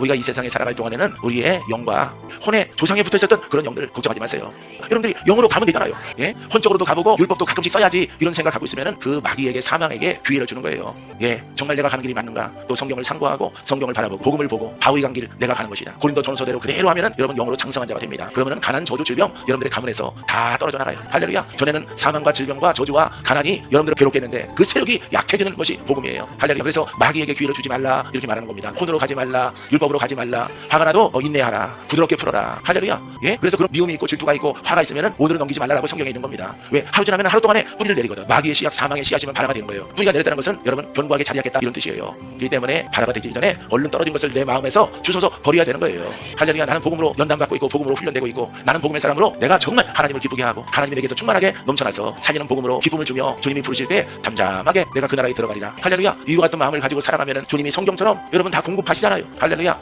우리가 이 세상에 살아갈 동안에는 우리의 영과 혼의 조상에 붙어 있었던 그런 영들 걱정하지 마세요. 여러분들이 영으로 가면 되잖아요. 예? 혼적으로도 가보고 율법도 가끔씩 써야지 이런 생각 갖고 있으면은 그 마귀에게 사망에게 기회를 주는 거예요. 예, 정말 내가 가는 길이 맞는가? 또 성경을 상고하고 성경을 바라보고 복음을 보고 바울이 간 길 내가 가는 것이다. 고린도 전서대로 그대로 하면은 여러분 영으로 장성한 자가 됩니다. 그러면은 가난 저주 질병 여러분들의 가문에서 다 떨어져 나가요. 할렐루야. 전에는 사망과 질병과 저주와 가난이 여러분들을 괴롭게 했는데 그 세력이 약해지는 것이 복음이에요. 할렐루야. 그래서 마귀에게 기회를 주지 말라 이렇게 말하는 겁니다. 혼으로 가지 말라 율법으로 가지 말라 화가 나도 어, 인내하라 부드럽게 풀어 라 할렐루야. 예? 그래서 그런 미움이 있고 질투가 있고 화가 있으면은 오늘은 넘기지 말라라고 성경에 있는 겁니다. 왜 하루 지나면 하루 동안에 뿌리를 내리거든. 마귀의 씨앗 사망의 씨앗이면 바라가 되는 거예요. 뿌리가 내렸다는 것은 여러분 견고하게 자리하겠다 이런 뜻이에요. 그렇기 때문에 바라가 되기 전에 얼른 떨어진 것을 내 마음에서 주워서 버려야 되는 거예요. 할렐루야. 나는 복음으로 연단받고 있고 복음으로 훈련되고 있고 나는 복음의 사람으로 내가 정말 하나님을 기쁘게 하고 하나님이 내게서 충만하게 넘쳐나서 살리는 복음으로 기쁨을 주며 주님이 부르실 때 잠잠하게 내가 그 나라에 들어가리라. 할렐루야. 이와 같은 마음을 가지고 살아가면은 주님이 성경처럼 여러분 다 공급하시잖아요. 할렐루야.